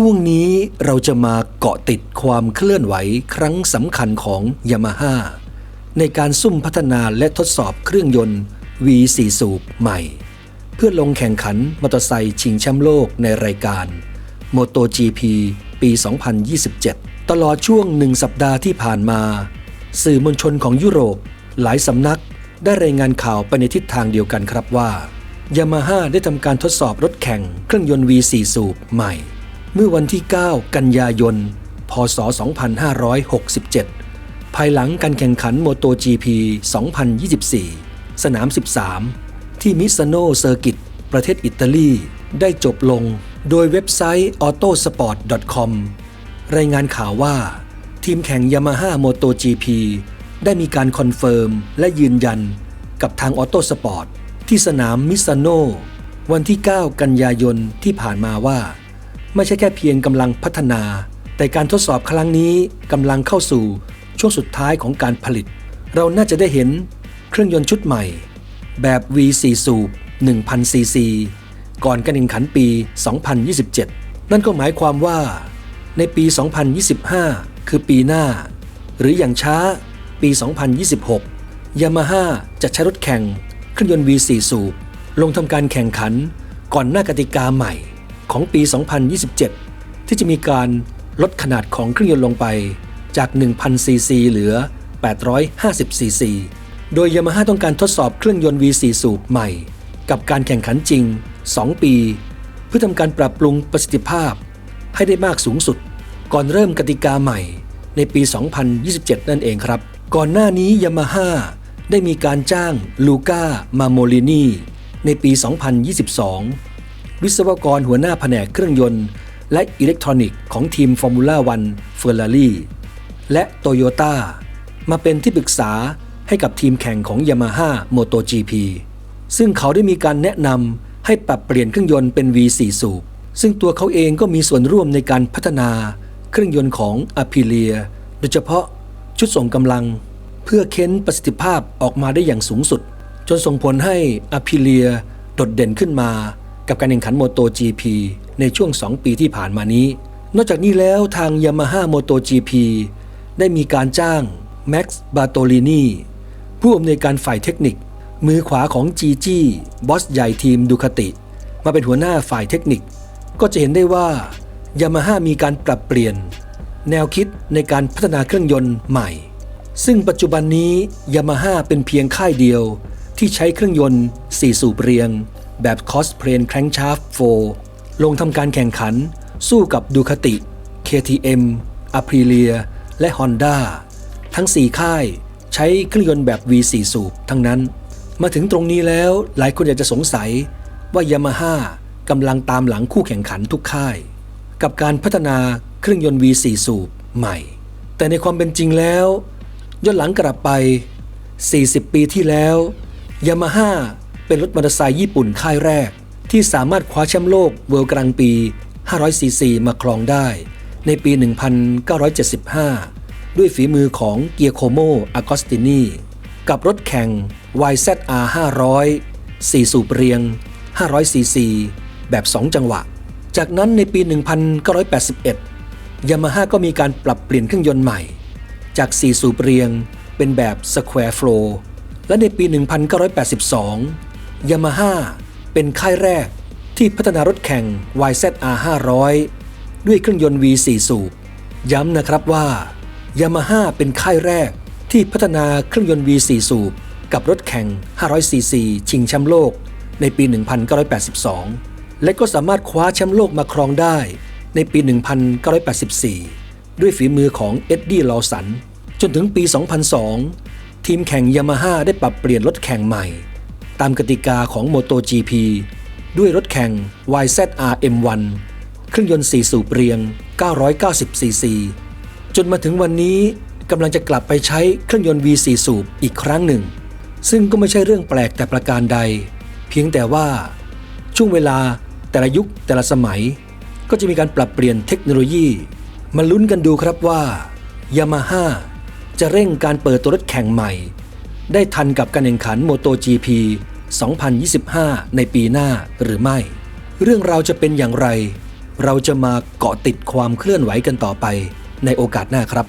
ช่วงนี้เราจะมาเกาะติดความเคลื่อนไหวครั้งสำคัญของยามาฮ่าในการซุ่มพัฒนาและทดสอบเครื่องยนต์ V4 สูบใหม่ เพื่อลงแข่งขันมอเตอร์ไซค์ชิงแชมป์โลกในรายการ MotoGP ปี 2027 ตลอดช่วงหนึ่งสัปดาห์ที่ผ่านมา สื่อมวลชนของยุโรป หลายสำนักได้รายงานข่าวไปในทิศทางเดียวกันครับว่ายามาฮ่าได้ทำการทดสอบรถแข่งเครื่องยนต์ V4 สูบใหม่ เมื่อวันที่ 9 กันยายน พศ 2567 ภายหลังการแข่งขัน MotoGP 2024 สนาม 13 ที่มิซานโนเซอร์กิต ประเทศอิตาลี ได้จบลงโดยเว็บไซต์ autosport.com รายงานข่าวว่า ทีมแข่ง Yamaha MotoGP ได้มีการคอนเฟิร์มและยืนยันกับทางออโตสปอร์ตที่สนามมิซานโนวันที่ 9 กันยายนที่ผ่านมาว่า ไม่ใช่แค่เพียงกำลังพัฒนา แต่การทดสอบครั้งนี้กำลังเข้าสู่ช่วงสุดท้ายของการผลิต เราน่าจะได้เห็นเครื่องยนต์ชุดใหม่ แบบ V4 สูบ1000 ซีซี ก่อนการแข่งขันปี 2027 นั่นก็หมายความว่า ในปี 2025 คือปีหน้า หรืออย่างช้าปี 2026 ยามาฮ่าจะใช้รถแข่งเครื่องยนต์ V4 สูบลงทำการแข่งขันก่อนหน้ากติกาใหม่ ของปี 2027 ที่จะมีการลดขนาดของเครื่องยนต์ลงไปจาก 1,000 ซีซีเหลือ 850 ซีซี โดยยามาฮ่าต้องการทดสอบเครื่องยนต์ V4 สูบใหม่ กับการแข่งขันจริง 2 ปี เพื่อทำการปรับปรุงประสิทธิภาพ ให้ได้มากสูงสุด ก่อนเริ่มกติกาใหม่ในปี 2027 นั่นเองครับ ก่อนหน้านี้ยามาฮ่าได้มีการจ้างลูก้ามาโมลินีในปี 2022 วิศวกรหัวหน้าแผนกเครื่องยนต์ และอิเล็กทรอนิกส์ของทีมฟอร์มูล่าวันเฟอร์รารี่และโตโยต้ามาเป็นที่ปรึกษาให้กับทีมแข่งของ Yamaha MotoGP ซึ่งเขาได้มีการแนะนำให้ปรับเปลี่ยนเครื่องยนต์เป็น V4 สูบ ซึ่งตัวเขาเองก็มีส่วนร่วมในการพัฒนาเครื่องยนต์ของ Aprilia โดยเฉพาะชุดส่งกำลัง เพื่อเค้นประสิทธิภาพออกมาได้อย่างสูงสุด จนส่งผลให้ Aprilia โดดเด่นขึ้นมา กับการแข่งขัน MotoGP ในช่วง 2 ปีที่ผ่านมานี้ นอกจากนี้แล้วทาง Yamaha MotoGP ได้มีการจ้างแม็กซ์บาโตลินีผู้อำนวยการฝ่ายเทคนิค มือขวาของจีจี้บอสใหญ่ทีมดูคาติ มาเป็นหัวหน้าฝ่ายเทคนิค ก็จะเห็นได้ว่ายามาฮ่ามีการปรับเปลี่ยน แนวคิดในการพัฒนาเครื่องยนต์ใหม่ ซึ่งปัจจุบันนี้ยามาฮ่าเป็นเพียงค่ายเดียวที่ใช้เครื่องยนต์4สูบเรียง แบบคอสเพลนแครงชาร์ฟ4ลงทำการแข่งขัน สู้กับดูคาติ KTM Aprilia และ Honda ทั้ง 4 ค่ายใช้เครื่องยนต์แบบ V4 สูบทั้งนั้น มาถึงตรงนี้แล้วหลายคนอยากจะสงสัยว่ายามาฮ่ากำลังตามหลังคู่แข่งขันทุกค่าย กับการพัฒนาเครื่องยนต์ V4 สูบใหม่ แต่ในความเป็นจริงแล้วย้อนหลังกลับไป 40 ปีที่แล้วยามาฮ่า เป็นรถมอเตอร์ไซค์ญี่ปุ่นค่ายแรก ที่สามารถคว้าแชมป์โลกเวิลด์กลางปี 500 ซีซี มาครองได้ ในปี 1975 ด้วยฝีมือของเกียโคโมอากอสตินีกับรถแข่ง YZR 500 4 สูบเรียง 500 ซีซี แบบ 2 จังหวะ จากนั้นในปี 1981 ยามาฮ่าก็มีการปรับเปลี่ยนเครื่องยนต์ใหม่ จาก 4 สูบเรียง เป็นแบบ Square Flow และในปี 1982 ยามาฮ่าเป็นค่ายแรกที่พัฒนารถแข่ง YZR 500 ด้วยเครื่องยนต์ V4 สูบ ย้ำนะครับว่ายามาฮ่าเป็นค่ายแรกที่พัฒนาเครื่องยนต์ V4 สูบ กับรถแข่ง 500cc ชิงแชมป์โลกในปี 1982 และก็สามารถคว้าแชมป์โลกมาครองได้ในปี 1984 ด้วยฝีมือของเอ็ดดี้ ลอสัน จนถึงปี 2002 ทีมแข่งยามาฮ่าได้ปรับเปลี่ยนรถแข่งใหม่ ตามกติกาของ MotoGP ด้วยรถแข่ง YZR M1 เครื่องยนต์ 4 สูบเรียง 990cc จนมาถึงวันนี้กำลังจะกลับไปใช้เครื่องยนต์ V4 สูบอีกครั้งหนึ่ง ซึ่งก็ไม่ใช่เรื่องแปลกแต่ประการใด เพียงแต่ว่า ช่วงเวลาแต่ละยุคแต่ละสมัย ก็จะมีการปรับเปลี่ยนเทคโนโลยี มาลุ้นกันดูครับว่ายามาฮ่าจะเร่งการเปิดตัวรถแข่งใหม่ ได้ทันกับการแข่งขัน MotoGP 2025 ในปีหน้าหรือไม่ เรื่องราวจะเป็นอย่างไร เราจะมาเกาะติดความเคลื่อนไหวกันต่อไปในโอกาสหน้าครับ